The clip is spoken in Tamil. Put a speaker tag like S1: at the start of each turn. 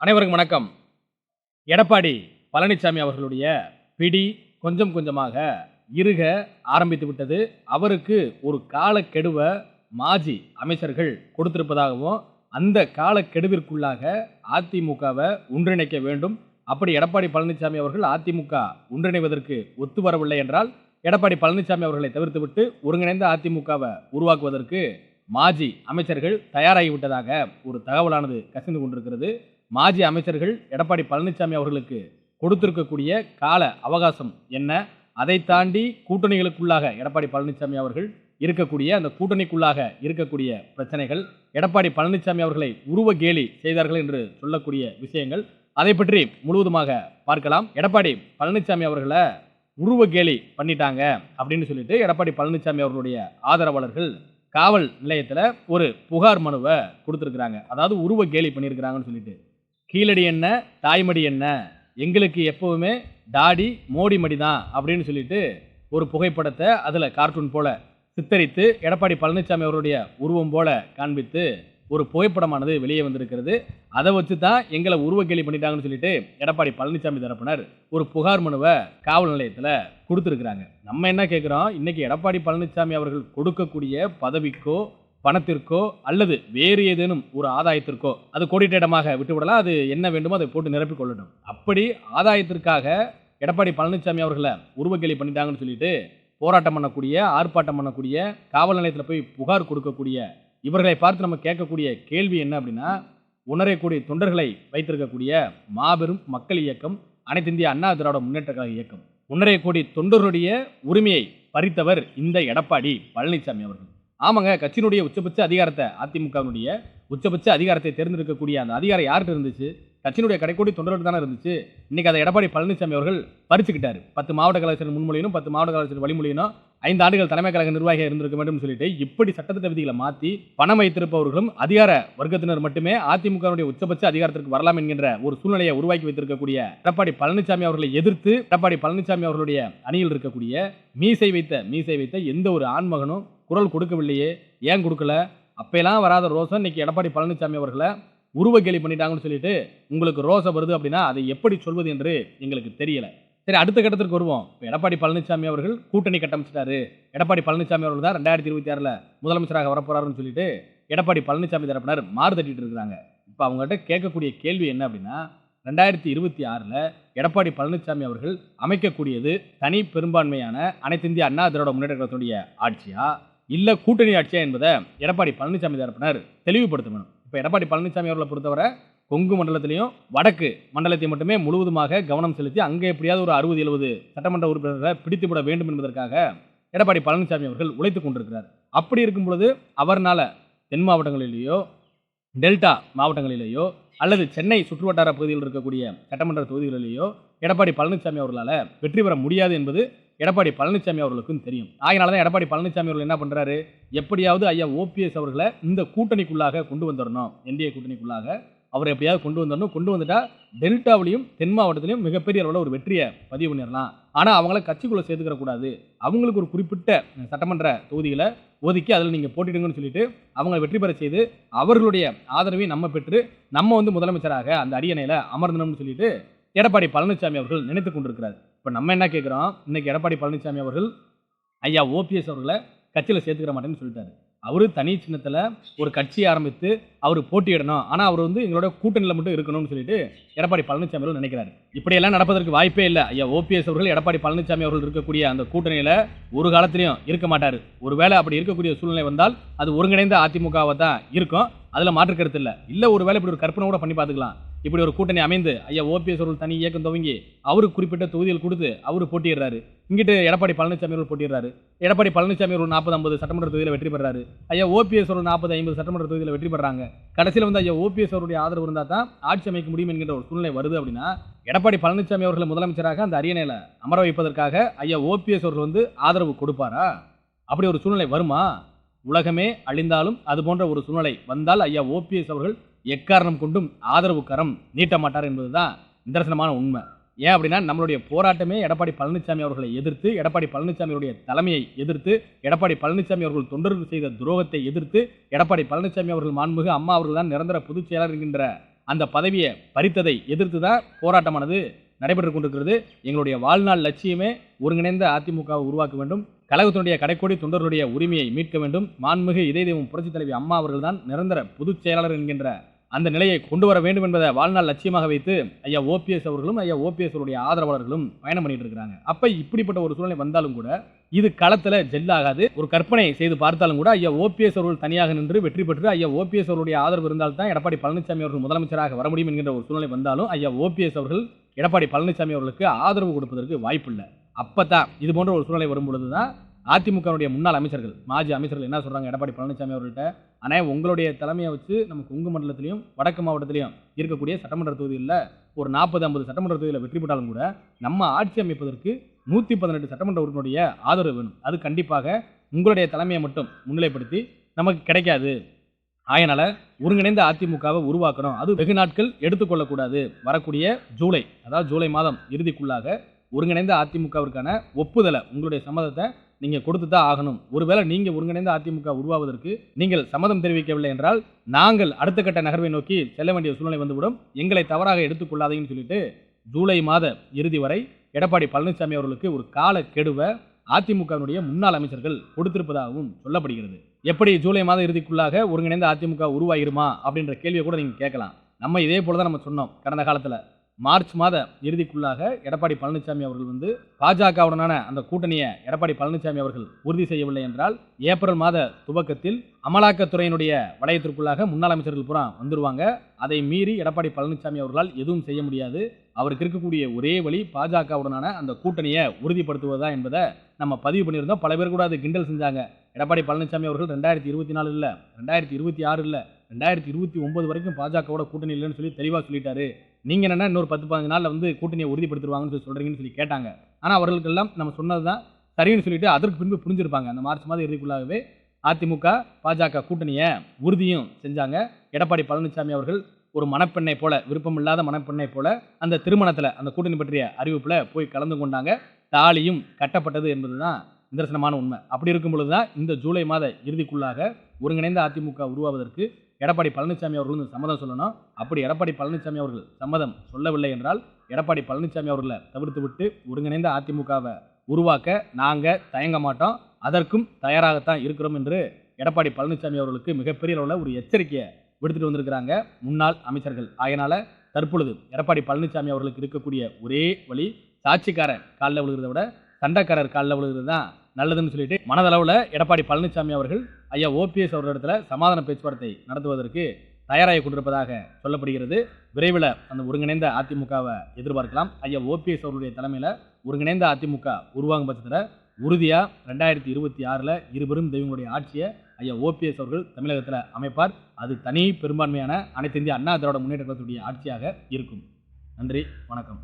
S1: அனைவருக்கும் வணக்கம். எடப்பாடி பழனிசாமி அவர்களுடைய பிடி கொஞ்சம் கொஞ்சமாக இறுக ஆரம்பித்து விட்டது. அவருக்கு ஒரு காலக்கெடுவை மாஜி அமைச்சர்கள் கொடுத்திருப்பதாகவும் அந்த காலக்கெடுவிற்குள்ளாக அதிமுகவை ஒன்றிணைக்க வேண்டும். அப்படி எடப்பாடி பழனிசாமி அவர்கள் அதிமுக ஒன்றிணைவதற்கு ஒத்து வரவில்லை என்றால் எடப்பாடி பழனிசாமி அவர்களை தவிர்த்துவிட்டு ஒருங்கிணைந்த அதிமுகவை உருவாக்குவதற்கு மாஜி அமைச்சர்கள் தயாராகிவிட்டதாக ஒரு தகவலானது கசிந்து கொண்டிருக்கிறது. மாஜி அமைச்சர்கள் எடப்பாடி பழனிசாமி அவர்களுக்கு கொடுத்திருக்கக்கூடிய கால அவகாசம் என்ன? அதை தாண்டி கூட்டணிகளுக்குள்ளாக எடப்பாடி பழனிசாமி அவர்கள் இருக்கக்கூடிய அந்த கூட்டணிக்குள்ளாக இருக்கக்கூடிய பிரச்சனைகள் எடப்பாடி பழனிசாமி அவர்களை உருவ கேலி செய்தார்கள் என்று சொல்லக்கூடிய விஷயங்கள் அதை பற்றி முழுவதுமாக பார்க்கலாம். எடப்பாடி பழனிசாமி அவர்களை உருவ கேலி பண்ணிட்டாங்க அப்படின்னு சொல்லிட்டு எடப்பாடி பழனிசாமி அவர்களுடைய ஆதரவாளர்கள் காவல் நிலையத்தில் ஒரு புகார் மனுவை கொடுத்துருக்குறாங்க. அதாவது உருவ கேலி பண்ணியிருக்கிறாங்கன்னு சொல்லிட்டு. கீழடி என்ன தாய்மடி என்ன எங்களுக்கு எப்பவுமே தாடி மோடி மடி தான் அப்படின்னு சொல்லிட்டு ஒரு புகைப்படத்தை அதில் கார்ட்டூன் போல சித்தரித்து எடப்பாடி பழனிசாமி அவருடைய உருவம் போல காண்பித்து ஒரு புகைப்படமானது வெளியே வந்திருக்கிறது. அதை வச்சு தான் எங்களை உருவக்கேலி பண்ணிட்டாங்கன்னு சொல்லிட்டு எடப்பாடி பழனிசாமி தரப்பினர் ஒரு புகார் மனுவை காவல் நிலையத்தில் கொடுத்துருக்குறாங்க. நம்ம என்ன கேட்குறோம் இன்றைக்கி எடப்பாடி பழனிசாமி அவர்கள் கொடுக்கக்கூடிய பதவிக்கோ பணத்திற்கோ அல்லது வேறு ஏதேனும் ஒரு ஆதாயத்திற்கோ அது கோடிட்ட இடமாக விட்டுவிடலாம். அது என்ன வேண்டுமோ அதை போட்டு நிரப்பிக் கொள்ளட்டும். அப்படி ஆதாயத்திற்காக எடப்பாடி பழனிசாமி அவர்களை உருவக்கேலி பண்ணிட்டாங்கன்னு சொல்லிட்டு போராட்டம் பண்ணக்கூடிய ஆர்ப்பாட்டம் பண்ணக்கூடிய காவல் நிலையத்தில் போய் புகார் கொடுக்கக்கூடிய இவர்களை பார்த்து நம்ம கேட்கக்கூடிய கேள்வி என்ன அப்படின்னா உணரக்கூடிய தொண்டர்களை வைத்திருக்கக்கூடிய மாபெரும் மக்கள் இயக்கம் அனைத்து இந்திய அண்ணா திராவிட முன்னேற்ற கழக இயக்கம். உணரைய கோடி தொண்டர்களுடைய உரிமையை பறித்தவர் இந்த எடப்பாடி பழனிசாமி அவர்கள். ஆமாங்க கட்சியினுடைய உச்சபட்ச அதிகாரத்தை அதிமுகவினுடைய உச்சபட்ச அதிகாரத்தை தேர்ந்தெடுக்கக்கூடிய அந்த அதிகாரம் யார்கிட்ட இருந்துச்சு? கட்சியினுடைய கடைக்கோடி தொண்டர்கள் தானே இருந்துச்சு? இன்னைக்கு அதை எடப்பாடி பழனிசாமி அவர்கள் பறிச்சுக்கிட்டாரு. பத்து மாவட்ட கலாச்சார முன்மொழியிலும் பத்து மாவட்ட கலாச்சார வழிமொழியினும் ஐந்து ஆண்டுகள் தலைமை கழக நிர்வாகியாக இருந்திருக்க வேண்டும் சொல்லிட்டு இப்படி சட்டத்திட்ட விதிகளை மாற்றி பணம் வைத்திருப்பவர்களும் அதிகார வர்க்கத்தினர் மட்டுமே அதிமுகவுடைய உச்சபட்ச அதிகாரத்திற்கு வரலாம் என்கின்ற ஒரு சூழ்நிலையை உருவாக்கி வைத்திருக்கக்கூடிய எடப்பாடி பழனிசாமி அவர்களை எதிர்த்து எடப்பாடி பழனிசாமி அவர்களுடைய அணியில் இருக்கக்கூடிய மீசை வைத்த மீசை வைத்த எந்த ஒரு ஆண்மகனும் குரல் கொடுக்கவில்லையே ஏன் கொடுக்கல? அப்பெல்லாம் வராத ரோஸை இன்னைக்கு எடப்பாடி பழனிசாமி அவர்களை உருவ கேலி பண்ணிட்டாங்கன்னு சொல்லிட்டு உங்களுக்கு ரோஸை வருது அப்படின்னா அதை எப்படி சொல்வது என்று எங்களுக்கு தெரியலை. சரி அடுத்த கட்டத்திற்கு வருவோம். இப்போ எடப்பாடி பழனிசாமி அவர்கள் கூட்டணி கட்டமைச்சிட்டாரு. எடப்பாடி பழனிசாமி அவர்கள் தான் ரெண்டாயிரத்தி இருபத்தி ஆறில் முதலமைச்சராக வரப்போறாருன்னு சொல்லிட்டு எடப்பாடி பழனிசாமி தரப்பினர் மாறு தட்டிட்டு இருக்கிறாங்க. இப்போ அவங்ககிட்ட கேட்கக்கூடிய கேள்வி என்ன அப்படின்னா ரெண்டாயிரத்தி இருபத்தி ஆறில் எடப்பாடி பழனிசாமி அவர்கள் அமைக்கக்கூடியது தனி பெரும்பான்மையான அனைத்திந்திய அண்ணா திராவிட முன்னேற்ற கழகத்தினுடைய ஆட்சியா? இல்லை கூட்டணி ஆட்சியா என்பதை எடப்பாடி பழனிசாமி தரப்பினர் தெளிவுபடுத்த வேணும் இப்போ எடப்பாடி பழனிசாமி அவர்களை பொறுத்தவரை கொங்கு மண்டலத்திலையும் வடக்கு மண்டலத்தை மட்டுமே முழுவதுமாக கவனம் செலுத்தி அங்கே எப்படியாவது ஒரு அறுபது எழுபது சட்டமன்ற உறுப்பினர்களை பிடித்துவிட வேண்டும் என்பதற்காக எடப்பாடி பழனிசாமி அவர்கள் உழைத்து கொண்டிருக்கிறார். அப்படி இருக்கும் பொழுது அவர்னால தென் மாவட்டங்களிலேயோ டெல்டா மாவட்டங்களிலேயோ அல்லது சென்னை சுற்றுவட்டார பகுதியில் இருக்கக்கூடிய சட்டமன்ற தொகுதிகளிலேயோ எடப்பாடி பழனிசாமி அவர்களால் வெற்றி பெற முடியாது என்பது எடப்பாடி பழனிசாமி அவர்களுக்கும் தெரியும். அதனால தான் எடப்பாடி பழனிசாமி அவர்கள் என்ன பண்ணுறாரு எப்படியாவது ஐயா ஓபிஎஸ் அவர்களை இந்த கூட்டணிக்குள்ளாக கொண்டு வந்துடணும் என்டிஏ கூட்டணிக்குள்ளாக. அவரை எப்படியாவது கொண்டு வந்துடணும் கொண்டு வந்துட்டால் டெல்டாவிலையும் தென் மாவட்டத்திலையும் மிகப்பெரிய அளவில் ஒரு வெற்றியை பதிவு பண்ணிடலாம். ஆனால் அவங்கள கட்சிக்குள்ளே சேர்த்துக்கிற கூடாது அவங்களுக்கு ஒரு குறிப்பிட்ட சட்டமன்ற தொகுதிகளை ஒதுக்கி அதில் நீங்கள் போட்டிடுங்கன்னு சொல்லிட்டு அவங்களை வெற்றி பெற செய்து அவர்களுடைய ஆதரவை நம்ம பெற்று நம்ம வந்து முதலமைச்சராக அந்த அரியணையில் அமர்ந்தணும்னு சொல்லிட்டு எடப்பாடி பழனிசாமி அவர்கள் நினைத்து கொண்டிருக்கிறார். இப்போ நம்ம என்ன கேட்குறோம் இன்னைக்கு எடப்பாடி பழனிசாமி அவர்கள் ஐயா ஓபிஎஸ் அவர்களை கட்சியில் சேர்த்துக்கிற மாட்டேன்னு சொல்லிட்டாரு. அவரு தனி சின்னத்தில் ஒரு கட்சியை ஆரம்பித்து அவர் போட்டியிடணும். ஆனால் அவர் வந்து எங்களோட கூட்டணியில் மட்டும் இருக்கணும்னு சொல்லிட்டு எடப்பாடி பழனிசாமி அவர்கள் நினைக்கிறாரு. இப்படியெல்லாம் நடப்பதற்கு வாய்ப்பே இல்லை. ஐயா ஓபிஎஸ் அவர்கள் எடப்பாடி பழனிசாமி அவர்கள் இருக்கக்கூடிய அந்த கூட்டணியில் ஒரு காலத்திலையும் இருக்க மாட்டார். ஒருவேளை அப்படி இருக்கக்கூடிய சூழ்நிலை வந்தால் அது ஒருங்கிணைந்த அதிமுகவை தான் இருக்கும். அதில் மாற்று கருத்து இல்லை. இல்லை ஒருவேளை இப்படி ஒரு கற்பனை கூட பண்ணி பார்த்துக்கலாம். இப்படி ஒரு கூட்டணி அமைந்து ஐயா ஓபிஎஸ் அவர்கள் தனி இயக்கம் துவங்கி அவருக்கு குறிப்பிட்ட தொகுதிகள் கொடுத்து அவர் போட்டியிடுறாரு. இங்கிட்டு எடப்பாடி பழனிசாமி அவர்கள் போட்டியிடுறாரு. எடப்பாடி பழனிசாமி அவர்கள் நாற்பது ஐம்பது சட்டமன்ற தொகுதியில் வெற்றி பெறாரு. ஐயா ஓபிஎஸ் அவர்கள் நாற்பது ஐம்பது சட்டமன்ற தொகுதியில் வெற்றி பெறாங்க. கடைசியில் வந்து ஐயா ஓபிஎஸ் அவருடைய ஆதரவு இருந்தால் தான் ஆட்சி அமைக்க முடியும் என்கின்ற ஒரு சூழ்நிலை வருது அப்படின்னா எடப்பாடி பழனிசாமி அவர்களை முதலமைச்சராக அந்த அரியணையில் அமர வைப்பதற்காக ஐயா ஓபிஎஸ் அவர்கள் வந்து ஆதரவு கொடுப்பாரா? அப்படி ஒரு சூழ்நிலை வருமா? உலகமே அழிந்தாலும் அது போன்ற ஒரு சூழ்நிலை வந்தால் ஐயா ஓபிஎஸ் அவர்கள் எக்காரணம் கொண்டும் ஆதரவு கரம் நீட்ட மாட்டார் என்பதுதான் நிதர்சனமான உண்மை. ஏன் அப்படின்னா நம்மளுடைய போராட்டமே எடப்பாடி பழனிசாமி அவர்களை எதிர்த்து எடப்பாடி பழனிசாமியுடைய தலைமையை எதிர்த்து எடப்பாடி பழனிசாமி அவர்கள் தொண்டர்கள் செய்த துரோகத்தை எதிர்த்து எடப்பாடி பழனிசாமி அவர்கள் மாண்புமிகு அம்மா அவர்கள் தான் நிரந்தர பொதுச் செயலாளர் என்கின்ற அந்த பதவியை பறித்ததை எதிர்த்து தான் போராட்டமானது நடைபெற்று கொண்டிருக்கிறது. எங்களுடைய வாழ்நாள் லட்சியமே ஒருங்கிணைந்த அதிமுகவை உருவாக்க வேண்டும். கழகத்தினுடைய கடைக்கோடி தொண்டர்களுடைய உரிமையை மீட்க வேண்டும். மாண்புமிகு இதய தெய்வம் புரட்சித் தலைவி அம்மா அவர்கள்தான் நிரந்தர பொதுச் செயலாளர் என்கின்ற அந்த நிலையை கொண்டு வர வேண்டும் என்பதை வாழ்நாள் லட்சியமாக வைத்து ஐயா ஓபிஎஸ் அவர்களும் ஐயா ஓபிஎஸ் அவருடைய ஆதரவாளர்களும் பயணம் பண்ணிட்டு இருக்கிறாங்க. அப்போ இப்படிப்பட்ட ஒரு சூழ்நிலை வந்தாலும் கூட இது களத்தில் ஜெல்லாகாது. ஒரு கற்பனை செய்து பார்த்தாலும் கூட ஐயா ஓபிஎஸ் அவர்கள் தனியாக நின்று வெற்றி பெற்று ஐயா ஓபிஎஸ் அவருடைய ஆதரவு இருந்தால்தான் எடப்பாடி பழனிசாமி அவர்கள் முதலமைச்சராக வர முடியும் என்கின்ற ஒரு சூழ்நிலை வந்தாலும் ஐயா ஓபிஎஸ் அவர்கள் எடப்பாடி பழனிசாமி அவர்களுக்கு ஆதரவு கொடுப்பதற்கு வாய்ப்பில்லை. அப்பதான் இது போன்ற ஒரு சூழ்நிலை வரும்பொழுது தான் அதிமுகவுடைய முன்னாள் அமைச்சர்கள் மாஜி அமைச்சர்கள் என்ன சொல்கிறாங்க எடப்பாடி பழனிசாமி அவர்கள்ட்ட? ஆனால் உங்களுடைய தலைமையை வச்சு நம்ம கொங்கு மண்டலத்திலையும் வடக்கு மாவட்டத்திலையும் இருக்கக்கூடிய சட்டமன்ற தொகுதிகளில் ஒரு நாற்பது ஐம்பது சட்டமன்ற தொகுதியில் வெற்றி பெற்றாலும் கூட நம்ம ஆட்சி அமைப்பதற்கு நூற்றி பதினெட்டு சட்டமன்ற உறுப்பினருடைய ஆதரவு வேணும். அது கண்டிப்பாக உங்களுடைய தலைமையை மட்டும் முன்னிலைப்படுத்தி நமக்கு கிடைக்காது. ஆயனால ஒருங்கிணைந்த அதிமுகவை உருவாக்கணும். அது வெகு நாட்கள் எடுத்துக்கொள்ளக்கூடாது வரக்கூடிய ஜூலை அதாவது ஜூலை மாதம் இறுதிக்குள்ளாக ஒருங்கிணைந்த அதிமுகவிற்கான ஒப்புதலை உங்களுடைய சம்மதத்தை நீங்கள் கொடுத்து தான் ஆகணும். ஒருவேளை நீங்கள் ஒருங்கிணைந்த அதிமுக உருவாவதற்கு நீங்கள் சம்மதம் தெரிவிக்கவில்லை என்றால் நாங்கள் அடுத்த கட்ட நகர்வை நோக்கி செல்ல வேண்டிய சூழ்நிலை வந்துவிடும். எங்களை தவறாக எடுத்துக்கொள்ளாதீங்கன்னு சொல்லிட்டு ஜூலை மாத இறுதி வரை எடப்பாடி பழனிசாமி அவர்களுக்கு ஒரு கால கெடுவை அதிமுகவினுடைய முன்னாள் அமைச்சர்கள் கொடுத்திருப்பதாகவும் சொல்லப்படுகிறது. எப்படி ஜூலை மாத இறுதிக்குள்ளாக ஒருங்கிணைந்த அதிமுக உருவாயிருமா அப்படின்ற கேள்வியை கூட நீங்கள் கேட்கலாம். நம்ம இதே போல தான் நம்ம சொன்னோம் கடந்த காலத்தில். மார்ச் மாத இறுதிக்குள்ளாக எடப்பாடி பழனிசாமி அவர்கள் வந்து பாஜகவுடனான அந்த கூட்டணியை எடப்பாடி பழனிசாமி அவர்கள் உறுதி செய்யவில்லை என்றால் ஏப்ரல் மாத துவக்கத்தில் அமலாக்கத்துறையினுடைய வளையத்திற்குள்ளாக முன்னாள் அமைச்சர்கள் புறா வந்துருவாங்க. அதை மீறி எடப்பாடி பழனிசாமி அவர்களால் எதுவும் செய்ய முடியாது. அவருக்கு இருக்கக்கூடிய ஒரே வழி பாஜகவுடனான அந்த கூட்டணியை உறுதிப்படுத்துவதா என்பதை நம்ம பதிவு பண்ணியிருந்தோம். பல பேர் கூட அது கிண்டல் செஞ்சாங்க. எடப்பாடி பழனிசாமி அவர்கள் ரெண்டாயிரத்தி இருபத்தி நாலு இல்லை ரெண்டாயிரத்தி இருபத்தி ஆறு இல்லை ரெண்டாயிரத்தி இருபத்தி ஒன்பது வரைக்கும் பாஜகவோட கூட்டணி இல்லைன்னு சொல்லி தெளிவாக சொல்லிட்டாரு. நீங்க என்னன்னா இன்னொரு பத்து பதினஞ்சு நாளில் வந்து கூட்டணியை உறுதிப்படுத்திடுவாங்கன்னு சொல்லி சொல்றீங்கன்னு சொல்லி கேட்டாங்க. ஆனால் அவர்களுக்கெல்லாம் நம்ம சொன்னது தான் சரின்னு சொல்லிட்டு அதற்கு பின்பு புரிஞ்சிருப்பாங்க. அந்த மார்ச் மாதம் இறுதிக்குள்ளாகவே அதிமுக பாஜக கூட்டணியை உறுதியும் செஞ்சாங்க. எடப்பாடி பழனிசாமி அவர்கள் ஒரு மணப்பெண்ணை போல விருப்பமில்லாத மணப்பெண்ணை போல அந்த திருமணத்தில் அந்த கூட்டணி பற்றிய அறிவிப்பில் போய் கலந்து கொண்டாங்க. தாலியும் கட்டப்பட்டது என்பது தான் நிதர்சனமான உண்மை. அப்படி இருக்கும் பொழுது தான் இந்த ஜூலை மாத இறுதிக்குள்ளாக ஒருங்கிணைந்த அதிமுக உருவாவதற்கு எடப்பாடி பழனிசாமி அவர்கள் வந்து சம்மதம் சொல்லணும். அப்படி எடப்பாடி பழனிசாமி அவர்கள் சம்மதம் சொல்லவில்லை என்றால் எடப்பாடி பழனிசாமி அவர்களை தவிர்த்து விட்டு ஒருங்கிணைந்த அதிமுகவை உருவாக்க நாங்கள் தயங்க மாட்டோம். அதற்கும் தயாராகத்தான் இருக்கிறோம் என்று எடப்பாடி பழனிசாமி அவர்களுக்கு மிகப்பெரிய அளவில் ஒரு எச்சரிக்கையை விடுத்துட்டு வந்திருக்கிறாங்க முன்னாள் அமைச்சர்கள். அதனால் தற்பொழுது எடப்பாடி பழனிசாமி அவர்களுக்கு இருக்கக்கூடிய ஒரே வழி சாட்சிக்காரர் காலில் விழுகிறத விட சண்டைக்காரர் காலில் விழுகிறது தான் நல்லதுன்னு சொல்லிட்டு மனதளவில் எடப்பாடி பழனிசாமி அவர்கள் ஐயா ஓபிஎஸ் அவர்களிடத்தில் சமாதான பேச்சுவார்த்தை நடத்துவதற்கு தயாராகி கொண்டிருப்பதாக சொல்லப்படுகிறது. விரைவில் அந்த ஒருங்கிணைந்த அதிமுகவை எதிர்பார்க்கலாம். ஐயா ஓபிஎஸ் அவருடைய தலைமையில் ஒருங்கிணைந்த அதிமுக உருவாகும் பட்சத்தில் உறுதியாக ரெண்டாயிரத்தி இருபத்தி ஆறில் இருபெரும் தெய்வங்களுடைய ஆட்சியை ஐயா ஓபிஎஸ் அவர்கள் தமிழகத்தில் அமைப்பார். அது தனி பெரும்பான்மையான அனைத்து இந்திய அண்ணா திராவிட முன்னேற்ற கழகத்துடைய ஆட்சியாக இருக்கும். நன்றி வணக்கம்.